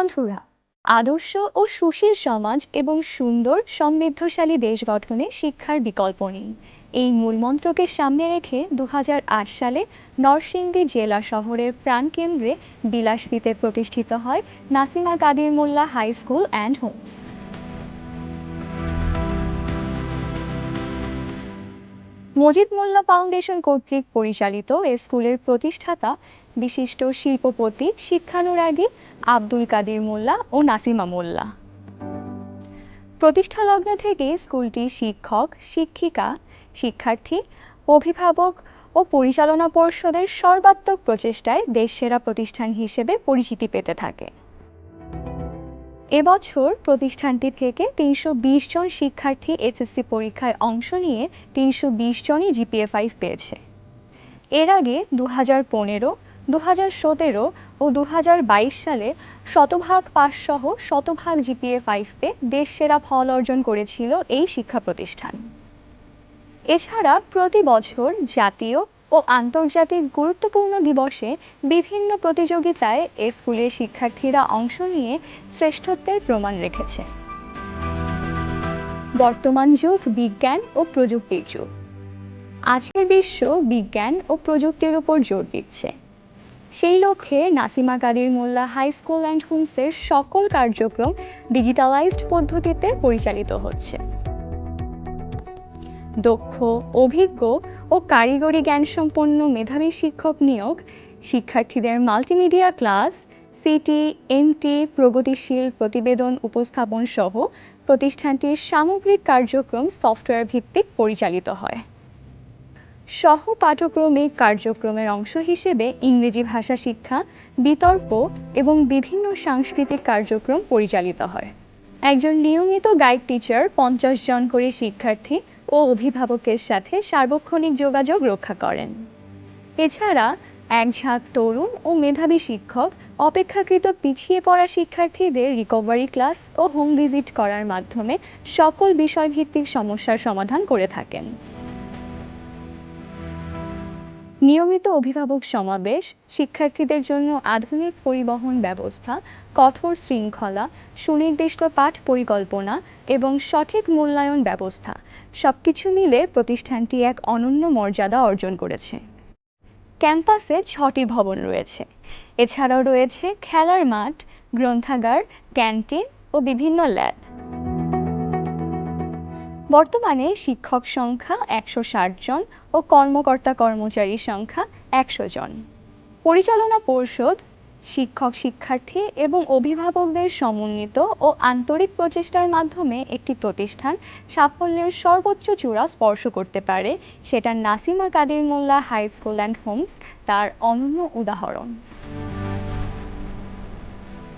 বন্ধুরা, আদর্শ ও সুশীল সমাজ এবং সুন্দর, সমৃদ্ধশালী দেশ গঠনে শিক্ষার বিকল্প নেই। এই মূলমন্ত্রকে সামনে রেখে দু হাজার আট সালে নরসিংদী জেলা শহরের প্রাণকেন্দ্রে বিলাসপীতে প্রতিষ্ঠিত হয় Nasima Kadir Mollah high school and homes. Majid Mollah foundation কর্তৃক পরিচালিত এ স্কুলের প্রতিষ্ঠাতা বিশিষ্ট শিল্পপতি, শিক্ষানুরাগী আব্দুল কাদির মোল্লা ও নাসিমা মোল্লা। প্রতিষ্ঠা লগ্ন থেকে স্কুলটি শিক্ষক, শিক্ষিকা, শিক্ষার্থী, অভিভাবক ও পরিচালনা পর্ষদের সর্বাত্মক প্রচেষ্টায় দেশসেরা প্রতিষ্ঠান হিসেবে পরিচিতি পেতে থাকে। এবছর প্রতিষ্ঠানটি থেকে তিনশো বিশ জন শিক্ষার্থী এসএসসি পরীক্ষায় অংশ নিয়ে তিনশো বিশ জনই জিপিএ ফাইভ পেয়েছে। এর আগে দু হাজার পনেরো দু হাজার সতেরো ও দু হাজার বাইশ সালে শতভাগ পাস সহ শতভাগ জিপিএ ফাইভ পেয়ে দেশ সেরা ফল অর্জন করেছিল এই শিক্ষা প্রতিষ্ঠান। এছাড়া প্রতি বছর জাতীয় ও আন্তর্জাতিক গুরুত্বপূর্ণ দিবসে বিভিন্ন প্রতিযোগিতায় এ স্কুলের শিক্ষার্থীরা অংশ নিয়ে শ্রেষ্ঠত্বের প্রমাণ রেখেছে। বর্তমান যুগ বিজ্ঞান ও প্রযুক্তির যুগ। আজকের বিশ্ব বিজ্ঞান ও প্রযুক্তির উপর জোর দিচ্ছে। সেই লক্ষ্যে Nasima Kadir Mollah high school and হোমসের সকল কার্যক্রম ডিজিটালাইজড পদ্ধতিতে পরিচালিত হচ্ছে। দক্ষ, অভিজ্ঞ ও কারিগরি জ্ঞানসম্পন্ন মেধাবী শিক্ষক নিয়োগ, শিক্ষার্থীদের মাল্টিমিডিয়া ক্লাস সিটি এমটি প্রগতিশীল প্রতিবেদন উপস্থাপন সহ প্রতিষ্ঠানটির সামগ্রিক কার্যক্রম সফটওয়্যার ভিত্তিক পরিচালিত হয়। সহ পাঠক্রমিক কার্যক্রমের অংশ হিসেবে ইংরেজি ভাষা শিক্ষা, বিতর্ক এবং বিভিন্ন সাংস্কৃতিক কার্যক্রম পরিচালিত হয়। একজন নিয়মিত গাইড টিচার পঞ্চাশ জন করে শিক্ষার্থী ও অভিভাবকের সাথে সার্বক্ষণিক যোগাযোগ রক্ষা করেন। এছাড়া একঝাঁক তরুণ ও মেধাবী শিক্ষক অপেক্ষাকৃত পিছিয়ে পড়া শিক্ষার্থীদের রিকভারি ক্লাস ও হোম ভিজিট করার মাধ্যমে সকল বিষয়ভিত্তিক সমস্যার সমাধান করে থাকেন। নিয়মিত অভিভাবক সমাবেশ, শিক্ষার্থীদের জন্য আধুনিক পরিবহন ব্যবস্থা, কঠোর শৃঙ্খলা, সুনির্দিষ্ট পাঠ পরিকল্পনা এবং সঠিক মূল্যায়ন ব্যবস্থা। সবকিছু মিলে প্রতিষ্ঠানটি এক অনন্য মর্যাদা অর্জন করেছে। ক্যাম্পাসে ছটি ভবন রয়েছে। এছাড়াও রয়েছে খেলার মাঠ, গ্রন্থাগার, ক্যান্টিন ও বিভিন্ন ল্যাব। বর্তমানে শিক্ষক সংখ্যা একশো ষাট জন ও কর্মকর্তা কর্মচারীর সংখ্যা একশো জন। পরিচালনা পর্ষদ, শিক্ষক শিক্ষার্থী এবং অভিভাবকদের সমন্বিত ও আন্তরিক প্রচেষ্টার মাধ্যমে একটি প্রতিষ্ঠান সাফল্যের সর্বোচ্চ চূড়া স্পর্শ করতে পারে, সেটা Nasima Kadir Mollah high school and homes তার অনন্য উদাহরণ।